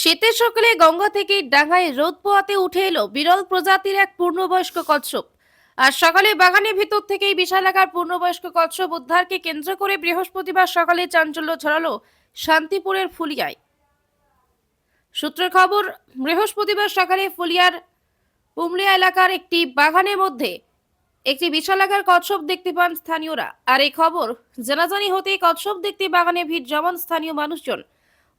শীতের সকালে গঙ্গা থেকে ডাঙায় রোদ পোয়াতে উঠে এলো বিরল প্রজাতির এক পূর্ণবয়স্ক কচ্ছপ। আর সকালে বাগানের ভিতর থেকেই বিশালাকার পূর্ণবয়স্ক কচ্ছপ উদ্ধারকে কেন্দ্র করে বৃহস্পতিবার সকালে চাঞ্চল্য ছড়ালো শান্তিপুরের ফুলিয়ায়। সূত্রের খবর, বৃহস্পতিবার সকালে ফুলিয়ার পুমলিয়া এলাকার একটি বাগানের মধ্যে একটি বিশালাকার কচ্ছপ দেখতে পান স্থানীয়রা। আর এই খবর, জানাজানি হতেই কচ্ছপ দেখতে বাগানে ভিড় জমান স্থানীয় মানুষজন।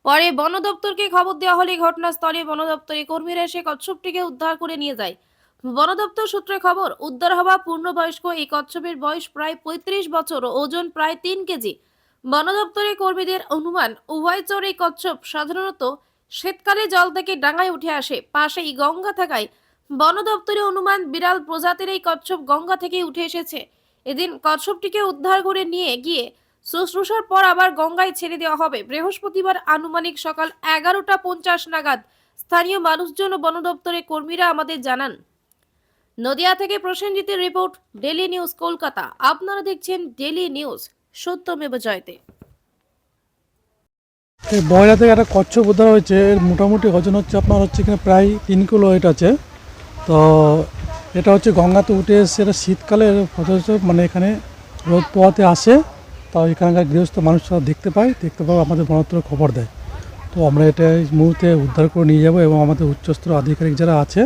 পরে বন দপ্তরকে খবর দেওয়া হলে ঘটনাস্থলে বন দপ্তরের কর্মীরা এসে কচ্ছপটিকে উদ্ধার করে নিয়ে যায়। বন দপ্তর সূত্রে খবর, উদ্ধার হওয়া পূর্ণবয়স্ক এই কচ্ছপের বয়স প্রায় পঁয়ত্রিশ বছর ও ওজন প্রায় তিন কেজি। বন দপ্তরের কর্মীদের অনুমান উভয়চর এই কচ্ছপ সাধারণত শীতকালে জল থেকে ডাঙায় উঠে আসে। পাশেই গঙ্গা থাকায় বন দপ্তরের অনুমান, বিড়াল প্রজাতির এই কচ্ছপ গঙ্গা থেকেই উঠে এসেছে। এদিন কচ্ছপটিকে উদ্ধার করে নিয়ে গিয়ে শুশ্রূষার পর আবার গঙ্গায় ছেড়ে দেওয়া হবে। বৃহস্পতিবার আনুমানিক সকাল এগারোটা পঞ্চাশ নাগাদ স্থানীয় মানুষজন ও বন দপ্তরের কর্মীরা আমাদের জানান। নদিয়া থেকে প্রসেনজিতের রিপোর্ট ডেলি নিউজ কলকাতা। আপনারা দেখছেন ডেলি নিউজ, সত্যমেব জয়তে। এই বয়লা থেকে একটা কচ্ছপ উদ্ধার হয়েছে। এর মোটামুটি ওজন হচ্ছে আপনার হচ্ছে এখানে প্রায় তিন কিলো ওয়েট আছে। তো এটা হচ্ছে গঙ্গাতে উঠে এসে এটা শীতকালে মানে এখানে রোদ পোয়াতে আসে। তাও এখানকার গৃহস্থ মানুষরা দেখতে পায় দেখতে পাওয়া আমাদের বনত্র খবর দেয়। তো আমরা এটা এই মুহূর্তে উদ্ধার করে নিয়ে যাব এবং আমাদের উচ্চস্তর আধিকারিক যারা আছে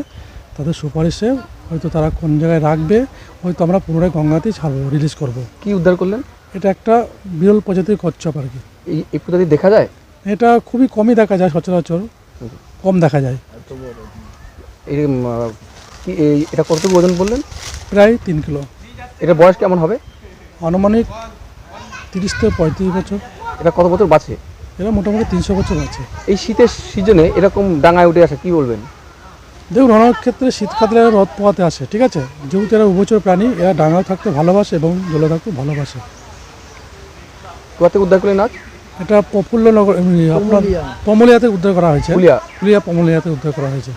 তাদের সুপারিশে হয়তো তারা কোন জায়গায় রাখবে হয়তো আমরা পুনরায় গঙ্গাতেই ছাড়বো রিলিজ করব। কি উদ্ধার করলেন? এটা একটা বিরল প্রজাতির কচ্ছপ আর কি। এই প্রজাতি দেখা যায়? এটা খুবই কমই দেখা যায় সচরাচর কম দেখা যায়। কি এটা কত ওজন বললেন? প্রায় তিন কিলো। এটা বয়স কেমন হবে? আনুমানিক তিরিশ থেকে পঁয়ত্রিশ বছর। এটা কত বছর বাঁচে? এরা মোটামুটি তিনশো বছর আছে এই শীতের সিজনে এরকম ডাঙায় উঠে আসা কি বলবেন? দেখুন অনেক ক্ষেত্রে শীতকালে রথ পোয়াতে আসে ঠিক আছে? যেহেতু এরা উভচর প্রাণী এরা ডাঙায় থাকতে ভালোবাসে এবং জলে থাকতে ভালোবাসে। কোথা থেকে উদ্ধার করলেন আজ? এটা প্রফুল্ল নগর এমনি আপনার পমলিয়াতে উদ্ধার করা হয়েছে। ফুলিয়া পমলিয়াতে উদ্ধার করা হয়েছে।